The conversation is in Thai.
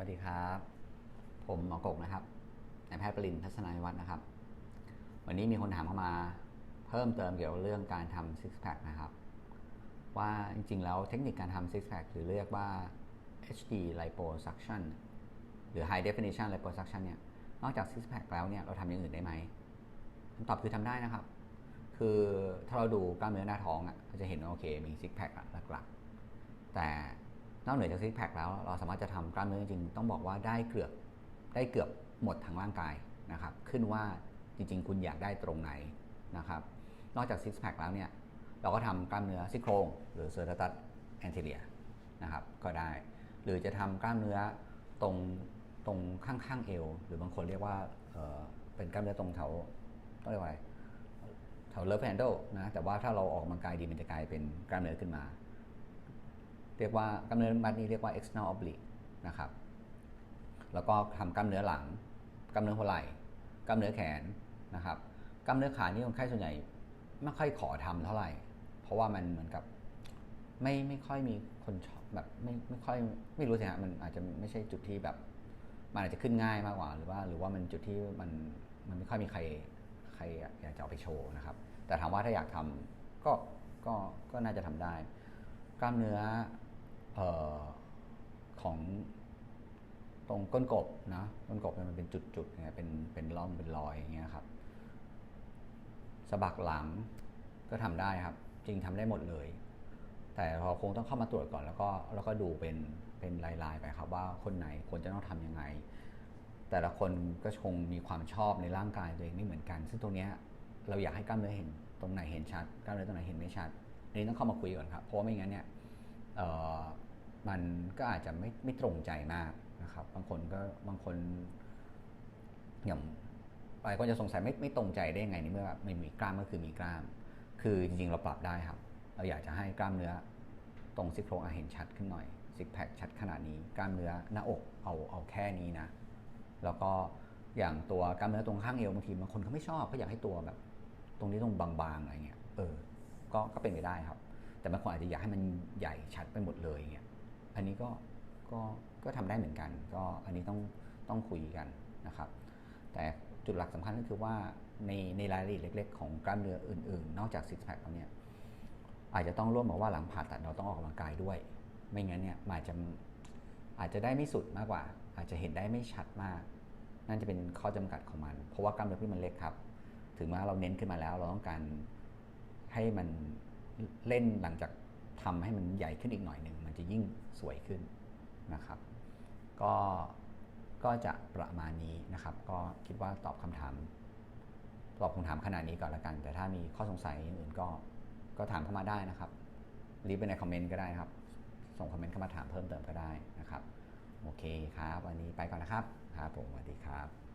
วัสดีครับ ผมหมอกกนะครับนายแพทย์ปรินทัศนายวัฒน์นะครับ วันนี้มีคนถามเข้ามาเพิ่มเติมเกี่ยวกับเรื่องการทำ six pack นะครับ ว่าจริงๆ แล้วเทคนิคการทำ six pack หรือเรียกว่า HD liposuction หรือ high definition liposuction เนี่ยนอกจาก six pack แล้วเนี่ยเราทำอย่างอื่นได้ไหมคำตอบคือทำได้นะครับ คือถ้าเราดูกล้ามเนื้อหน้าท้องอะเราจะเห็นว่าโอเคมี six pack อะหลักๆแต่ นอกเหนือจากซิกแพคแล้วเราสามารถจะทำกล้ามเนื้อจริงๆต้องบอกว่าได้เกือบได้เกือบหมดทั้งร่างกายนะครับ ขึ้นว่าจริง ๆ คุณอยากได้ตรงไหนนะครับ นอกจากซิกแพคแล้วเนี่ยเราก็ทำกล้ามเนื้อซี่โครงหรือเซอร์ตัสแอนเทเลียนะครับก็ได้ หรือจะทำกล้ามเนื้อตรงตรงข้างๆเอว หรือบางคนเรียกว่าเเป็นกล้ามเนื้อตรงแถวต้องเรียกว่าแถวเลิฟแฮนด์ลนะแต่ว่าถ้าเราออกกำลังกายดีมันจะกลายเป็นกล้ามเนื้อขึ้นมา เรียกว่ากล้ามเนื้อมัดนี้เรียกว่า external oblique นะครับ แล้วก็ทำกล้ามเนื้อหลัง กล้ามเนื้อหัวไหล่ กล้ามเนื้อแขนนะครับ กล้ามเนื้อขานี่คนไข้ส่วนใหญ่ไม่ค่อยขอทำเท่าไหร่ เพราะว่ามันเหมือนกับไม่ไม่ค่อยมีคนชอบแบบไม่ไม่ค่อยไม่รู้สิฮะมันอาจจะไม่ใช่จุดที่แบบมันอาจจะขึ้นง่ายมากกว่า หรือว่าหรือว่ามันจุดที่มันมันไม่ค่อยมีใครใครอยากจะเอาไปโชว์นะครับ แต่ถามว่าถ้าอยากทำก็ก็ก็น่าจะทำได้ กล้ามเนื้อ ออของตรงก้นกบนะก้นกบมันเป็นจุดๆเนี่ยเป็นเป็นร่องเป็นรอยอย่างเงี้ยครับสะบักหลังก็ทำได้ครับ จริงทำได้หมดเลย แต่เราคงต้องเข้ามาตรวจก่อนแล้วก็แล้วก็ดูเป็นเป็นลายๆไปครับว่าคนไหนควรจะต้องทํำยังไง แต่ละคนก็คงมีความชอบในร่างกายตัวเองไม่เหมือนกัน ซึ่งตรงนี้เราอยากให้กล้ามเนื้อเห็นตรงไหนเห็นชัดกล้ามเนื้อตรงไหนเห็นไม่ชัดอันนี้ต้องเข้ามาคุยก่อนครับเพราะว่าไม่งั้นเนี่ย มันก็อาจจะไม่ไม่ตรงใจมากนะครับ บางคนก็บางคนอย่างหลายคนจะสงสัยไม่ไม่ตรงใจได้ยังไงในเมื่อไม่มีกล้ามก็คือมีกล้าม คือจริงๆเราปรับได้ครับ เราอยากจะให้กล้ามเนื้อตรงซิกโครงเห็นชัดขึ้นหน่อยซิกแพคชัดขนาดนี้กล้ามเนื้อหน้าอกเอาเอาแค่นี้นะ แล้วก็อย่างตัวกล้ามเนื้อตรงข้างเอวบางทีบางคนเขาไม่ชอบก็อยากให้ตัวแบบ ตรงนี้ตรงบางๆอะไรเงี้ยเออ ก็ก็เป็นไปได้ครับ แต่บางคนอาจจะอยากให้มันใหญ่ชัดไปหมดเลยเงี้ย อันนี้ก็ก็ก็ทำได้เหมือนกัน ก็อันนี้ต้องต้องคุยกันนะครับ แต่จุดหลักสำคัญก็คือว่าในในรายละเอียดเล็ก ๆ ของกล้ามเนื้ออื่น ๆ นอกจากซิกแพคแล้วเนี่ยอาจจะต้องร่วมบอกว่าหลังผ่าตัดเราต้องออกกำลังกายด้วย ไม่งั้นเนี่ยอาจจะอาจจะได้ไม่สุดมากกว่า อาจจะเห็นได้ไม่ชัดมาก นั่นจะเป็นข้อจำกัดของมัน เพราะว่ากล้ามเนื้อที่มันเล็กครับ ถึงแม้เราเน้นขึ้นมาแล้ว เราต้องการให้มันเล่นหลังจาก ทำให้มันใหญ่ขึ้นอีกหน่อยหนึ่งมันจะยิ่งสวยขึ้นนะครับ ก็ก็จะประมาณนี้นะครับ ก็คิดว่าตอบคำถามตอบคำถามขนาดนี้ก่อนละกัน แต่ถ้ามีข้อสงสัยอย่างอื่นก็ก็ถามเข้ามาได้นะครับรีบไปในคอมเมนต์ก็ได้ครับ ส่งคอมเมนต์เข้ามาถามเพิ่มเติมก็ได้นะครับ โอเคครับ วันนี้ไปก่อนนะครับ ครับผมสวัสดีครับ